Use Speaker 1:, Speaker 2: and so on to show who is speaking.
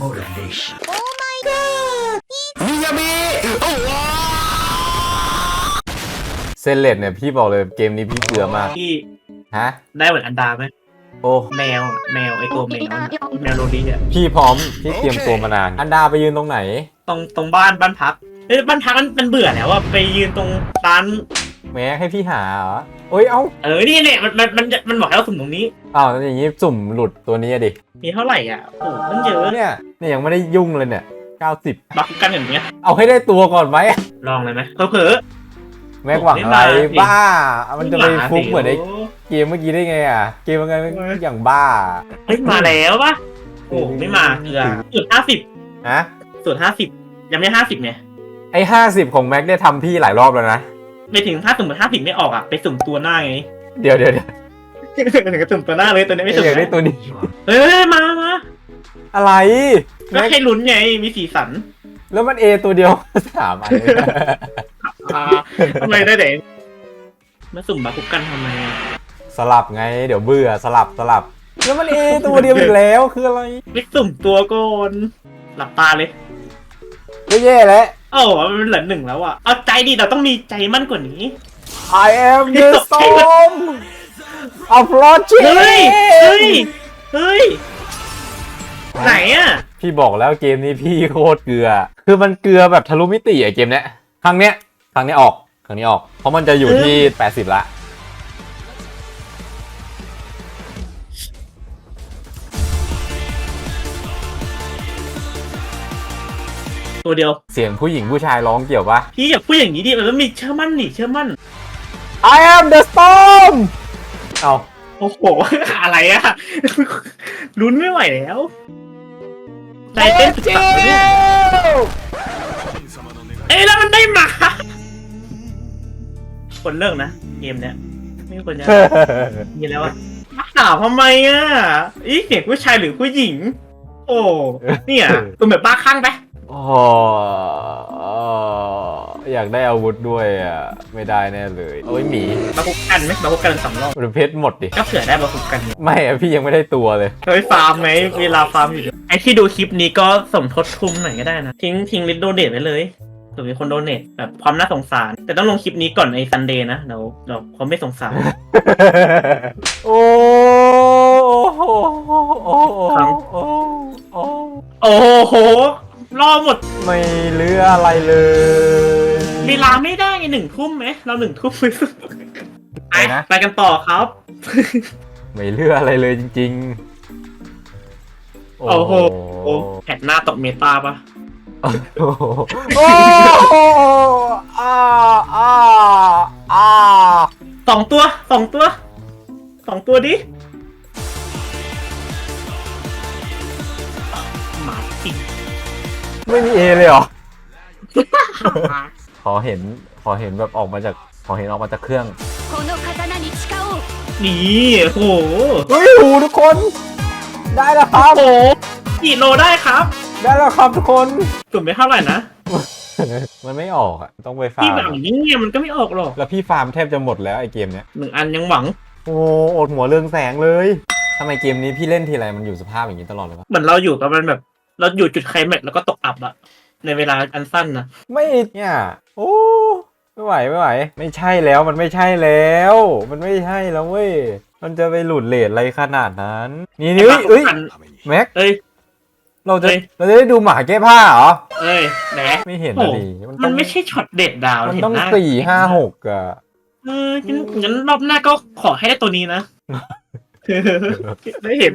Speaker 1: motivation.
Speaker 2: มิยาบิโอ้โห
Speaker 3: เซนเลดเนี่ยพี่บอกเลยเกมนี้พี่เกลือมาก
Speaker 4: ที่
Speaker 3: ฮะ
Speaker 4: ได้เหมือนอันดาไหม
Speaker 3: โอ้
Speaker 4: แมวอะแมวไอตัวแมวน่ะแมวโรดี้อะ
Speaker 3: พี่พร้อม พี่เตรียมตัวมานาน อันดาไปยืนตรงไหน
Speaker 4: ตรงตรงบ้านบ้านพักเอ้ยบ้านพักมันมันเบื่อแล้วอะไปยืนตรงร้าน
Speaker 3: แม้ให้พี่หาเหรอ เอ้ย เอ้า
Speaker 4: เออนี่เนี่ยมันมันมันมันบอกให้เราสุ่มตรงนี้
Speaker 3: อ้าวอย่างงี้สุ่มหลุดตัวนี้อะดิ
Speaker 4: มีเท่าไหร่อะโอ้โหมันเยอะ
Speaker 3: เนี่ยเนี่ยยังไม่ได้ยุ่งเลยเนี่ย 90
Speaker 4: บักกันอย่างเงี้ย
Speaker 3: เอาให้ได้ตัวก่อนไหม
Speaker 4: ลองเลยไหมเผลอ
Speaker 3: แม็กหวังอะไร
Speaker 4: ไม่มาดิ
Speaker 3: บ้า
Speaker 4: ๆ
Speaker 3: มันจะไปฟุกเหมือนไอ้เกมเมื่อกี้ได้ไงอะ เกมมันไงอย่างบ้า
Speaker 4: เฮ้ยมาแล้วปะโอ้ไม่มาเกลือสุดห้าสิบ
Speaker 3: ฮะ
Speaker 4: สุดห้าสิบยังไม่ห้าสิบเนี่ย
Speaker 3: ไอ้ห้าสิบของแม็กเนี่ยทำพี่หลายรอบแล้วนะ
Speaker 4: ไปถึงถ้าสมมติห้าสิบไม่ออกอะไปสุ่มตัวหน้าไง
Speaker 3: เดี๋ยวเดี๋ยวเดี๋ยว
Speaker 4: ถึงก็สุ่มตัวหน้าเลยตัวนี้ไม่สุ่ม
Speaker 3: อยากได้ตัวนี้
Speaker 4: เอ้ยมามา
Speaker 3: อะไร
Speaker 4: ก็
Speaker 3: แม็ก
Speaker 4: ให้ลุ้นไงมีสีสัน
Speaker 3: แล้วมันเอตัวเดียว สามอันเลย
Speaker 4: อ่าทำไมได้เด็กมาสุ่มบาคุกกันทำไมอะ
Speaker 3: สลับไง เดี๋ยวเบื่อสลับสลับ แล้วมันเอตัวเดียวอีกแล้วคืออะไร
Speaker 4: ไปสุ่มตัวก่อนหลับตาเลย
Speaker 3: ก็แย่แล้ว
Speaker 4: โอ้มันเหลือหนึ่งแล้วอะเอาใจดิเราต้องมีใจมั่นกว่านี้
Speaker 3: I am the storm approaching
Speaker 4: เฮ้ย เฮ้ย เฮ้ย ไหนอะ
Speaker 3: พี่บอกแล้วเกมนี้พี่โคตรเกลือ คือมันเกลือแบบทะลุมิติอะเกมเนี้ย ครั้งเนี้ย ครั้งนี้ออก ครั้งนี้ออก เพราะมันจะอยู่ที่ 80 ละ
Speaker 4: ตัวเดียว
Speaker 3: เสียงผู้หญิงผู้ชายร้องเกี่ยวปะ
Speaker 4: พี่อย่าพูดอย่างนี้ดิมันต้องมีเชื่อมั่นนี่เชื่อมั่น
Speaker 3: I am the storm เอา
Speaker 4: โอ้โห อะไรอะลุ้นไม่ไหวแล้วใจเต้นตึกตักเลยเนี่ยเอ้ยแล้วมันได้หมาคนเลิกนะ เกมเนี้ยไม่ควรจะมีแล้วอะถามทำไมอะอีเสียงผู้ชายหรือผู้หญิง โอ้เนี่ยตัวแบบบ้าคลั่งไป
Speaker 3: โอ้อยากได้อาวุธด้วยอะ ไม่ได้แน่เลยโอ้ยหมี
Speaker 4: บาคุกกันไหมบาคุกกันสองรอบ
Speaker 3: มันเพชรหมดดิ
Speaker 4: ก็เผื่อได้บาคุกกัน
Speaker 3: ไม่อะพี่ยังไม่ได้ตัวเลย
Speaker 4: เฮ้ยฟาร์มไหมเวลาฟาร์มอยู่ไอที่ดูคลิปนี้ก็สมทบทุนหน่อยก็ได้นะ ทิ้งทิ้งลิสโดเนทไว้เลยหรือมีคนโดเนทแบบความน่าสงสาร แต่ต้องลงคลิปนี้ก่อนไอ้ซันเดย์นะเดี๋ยวเดี๋ยวเขาไม่สงสาร
Speaker 3: โอ้ โอ้โห
Speaker 4: ร
Speaker 3: อห
Speaker 4: มด
Speaker 3: ไม่เหลืออะไรเลย
Speaker 4: เวลาไม่ได้ไงหนึ่งทุ่มไหมเราหนึ่งทุ่มไปสุด
Speaker 3: ไปนะ
Speaker 4: ไปกันต่อครับ
Speaker 3: ไม่เหลืออะไรเลยจริง ๆ
Speaker 4: โอ้โหโอ้แผดหน้าตกเมตาปะ
Speaker 3: โอ้โหโอ้โหอ้าอ้าอ้า
Speaker 4: สองตัวสองตัวสองตัวดิ
Speaker 3: ไม่มีเอเลยเหรอ ขอเห็น ขอเห็นแบบออกมาจาก ขอเห็นออกมาจากเครื่อง
Speaker 5: この刀に誓おう
Speaker 4: นี่โอ้โห
Speaker 3: เฮ้ยหูทุกคน ได้แล้วครับ
Speaker 4: โอ้โหกี่โลได้ครับ
Speaker 3: ได้แล้วครับทุกคน
Speaker 4: สุ่มไปเท่าไหร่นะ
Speaker 3: มันไม่ออกอ่ะ ต้องไปฟา
Speaker 4: พี่
Speaker 3: ร์
Speaker 4: หวัง
Speaker 3: ม
Speaker 4: ยิ่งเงี้ยมันก็ไม่ออกหรอก
Speaker 3: แล้วพี่ฟาร์มแทบจะหมดแล้วไอเกมเนี้ย
Speaker 4: หนึ่งอันยังหวัง
Speaker 3: โอ้อดหัวเรืองแสงเลยทำไมเกมนี้พี่เล่นทีไรมันอยู่สภาพอย่างนี้ตลอดเลยวะ
Speaker 4: เหมือนเราอยู่กับมันแบบ เราอยู่จุดไคลแม็กซ์แล้วก็ตกอับอะในเวลาอันสั้นนะ
Speaker 3: ไม่เนี่ยโอ้ไม่ไหวไม่ไหว ไม่ใช่แล้วมันไม่ใช่แล้ว มันไม่ใช่แล้วเว้ยมันจะไปหลุดเลทอะไรขนาดนั้น นี่นี่เอ้ยเอ้ยแม็ก
Speaker 4: เอ้ย
Speaker 3: เราจะ
Speaker 4: เอ้ย
Speaker 3: เราจะได้ดูหมาแก้ผ้าเหรอ
Speaker 4: เอ้ยแหม
Speaker 3: ไม่เห็น
Speaker 4: โอ้
Speaker 3: อะดิมัน
Speaker 4: มั
Speaker 3: ต้อนง
Speaker 4: ไม่ใช่ช็อตเด็ดดาว
Speaker 3: มัน
Speaker 4: เห็น
Speaker 3: ต้อง
Speaker 4: หน้า
Speaker 3: สี่ห้าหกอะ
Speaker 4: เอองั้นงั้นรอบหน้าก็ขอให้ได้ตัวนี้นะ ได้เห็น